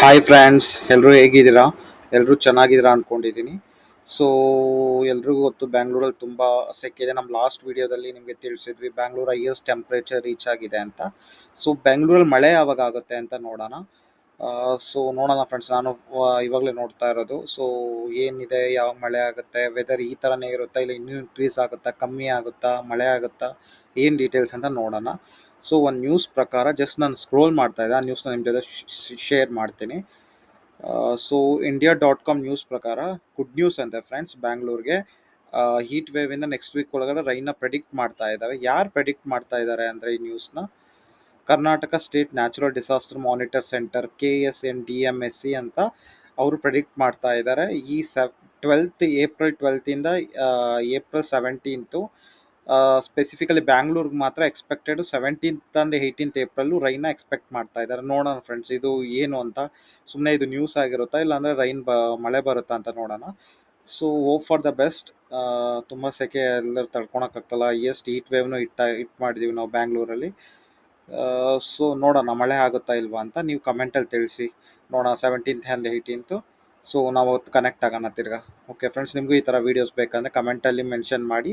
Hi friends ಎಲ್ಲರೂ ಹೇಗಿದ್ದೀರಾ? ಎಲ್ಲರೂ ಚೆನ್ನಾಗಿದ್ದೀರಾ ಅಂದ್ಕೊಂಡಿದ್ದೀನಿ ಸೊ ಎಲ್ರಿಗೂ ಗೊತ್ತು ಬ್ಯಾಂಗ್ಳೂರಲ್ಲಿ ತುಂಬ ಇದೆ. ನಮ್ಮ ಲಾಸ್ಟ್ ವಿಡಿಯೋದಲ್ಲಿ ನಿಮಗೆ ತಿಳಿಸಿದ್ವಿ ಬ್ಯಾಂಗ್ಳೂರ್ ಹೈಯೆಸ್ಟ್ ಟೆಂಪ್ರೇಚರ್ ರೀಚ್ ಆಗಿದೆ ಅಂತ. ಸೊ ಬೆಂಗಳೂರಲ್ಲಿ ಮಳೆ ಯಾವಾಗ ಆಗುತ್ತೆ ಅಂತ ನೋಡೋಣ. ಸೊ ನೋಡೋಣ ಫ್ರೆಂಡ್ಸ್ ನಾನು ಇವಾಗಲೇ ನೋಡ್ತಾ ಇರೋದು. ಸೊ ಏನಿದೆ? ಯಾವಾಗ ಮಳೆ ಆಗುತ್ತೆ? ವೆದರ್ ಈ ಥರನೇ ಇರುತ್ತಾ? ಇಲ್ಲ ಇನ್ನೂ ಇನ್ಕ್ರೀಸ್ ಆಗುತ್ತಾ? ಕಮ್ಮಿ ಆಗುತ್ತಾ? ಮಳೆ ಆಗುತ್ತಾ? ಏನು ಡೀಟೇಲ್ಸ್ ಅಂತ ನೋಡೋಣ. ಸೊ ಒಂದು ನ್ಯೂಸ್ ಪ್ರಕಾರ ಜಸ್ಟ್ ನಾನು ಸ್ಕ್ರೋಲ್ ಮಾಡ್ತಾ ಇದ್ದೆ. ಆ ನ್ಯೂಸ್ನ ನಿಮ್ಮ ಜೊತೆ ಶೇರ್ ಮಾಡ್ತೀನಿ. So India dot com news ಪ್ರಕಾರ ಗುಡ್ ನ್ಯೂಸ್ ಅಂತೆ ಫ್ರೆಂಡ್ಸ್ ಬ್ಯಾಂಗ್ಳೂರ್ಗೆ ಹೀಟ್ ವೇವಿಂದ ನೆಕ್ಸ್ಟ್ ವೀಕ್ ಒಳಗಡೆ ರೈನ್ನ ಪ್ರೆಡಿಕ್ಟ್ ಮಾಡ್ತಾ ಇದ್ದಾವೆ ಯಾರು ಪ್ರೆಡಿಕ್ಟ್ ಮಾಡ್ತಾ ಇದ್ದಾರೆ ಅಂದರೆ ಈ ನ್ಯೂಸ್ನ Karnataka state natural disaster monitor centre K S N D M S C ಅಂತ ಅವರು ಪ್ರೆಡಿಕ್ಟ್ ಮಾಡ್ತಾ ಇದ್ದಾರೆ ಈ ಸೆವ್ ಟ್ವೆಲ್ತ್ ಏಪ್ರಿಲ್ ಟ್ವೆಲ್ತಿಂದ ಏಪ್ರಿಲ್ ಸೆವೆಂಟೀನ್ತು ಸ್ಪೆಸಿಫಿಕಲಿ ಬ್ಯಾಂಗ್ಳೂರ್ಗೆ ಮಾತ್ರ expected seventeenth and eighteenth April ರೈನ್ನ expect ಮಾಡ್ತಾ ಇದ್ದಾರೆ. ನೋಡೋಣ ಫ್ರೆಂಡ್ಸ್ ಇದು ಏನು ಅಂತ. ಸುಮ್ಮನೆ ಇದು ನ್ಯೂಸ್ ಆಗಿರುತ್ತಾ, ಇಲ್ಲಾಂದರೆ ರೈನ್ ಬ, ಮಳೆ ಬರುತ್ತಾ ಅಂತ ನೋಡೋಣ. So hope for the best ತುಂಬ ಸೆಕೆ ಎಲ್ಲರೂ ತಡ್ಕೊಳಕ್ಕಾಗ್ತಲ್ಲ. ಎಷ್ಟು ಹೀಟ್ ವೇವ್ನು ಇಟ್ಟ ಇಟ್ ಮಾಡಿದ್ದೀವಿ ನಾವು ಬ್ಯಾಂಗ್ಳೂರಲ್ಲಿ ಸೊ ನೋಡೋಣ ಮಳೆ ಆಗುತ್ತಾ ಇಲ್ವಾ ಅಂತ ನೀವು ಕಮೆಂಟಲ್ಲಿ ತಿಳಿಸಿ. ನೋಡೋಣ ಸೆವೆಂಟೀನ್ತ್ ಆ್ಯಂಡ್ ಏಯ್ಟೀನ್ತು ಸೊ ನಾವು ಅವತ್ತು ಕನೆಕ್ಟ್ ಆಗೋಣ ತಿರ್ಗಾ. ಓಕೆ ಫ್ರೆಂಡ್ಸ್ ನಿಮಗೂ ಈ ಥರ ವೀಡಿಯೋಸ್ ಬೇಕಂದರೆ ಕಮೆಂಟಲ್ಲಿ ಮೆನ್ಷನ್ ಮಾಡಿ.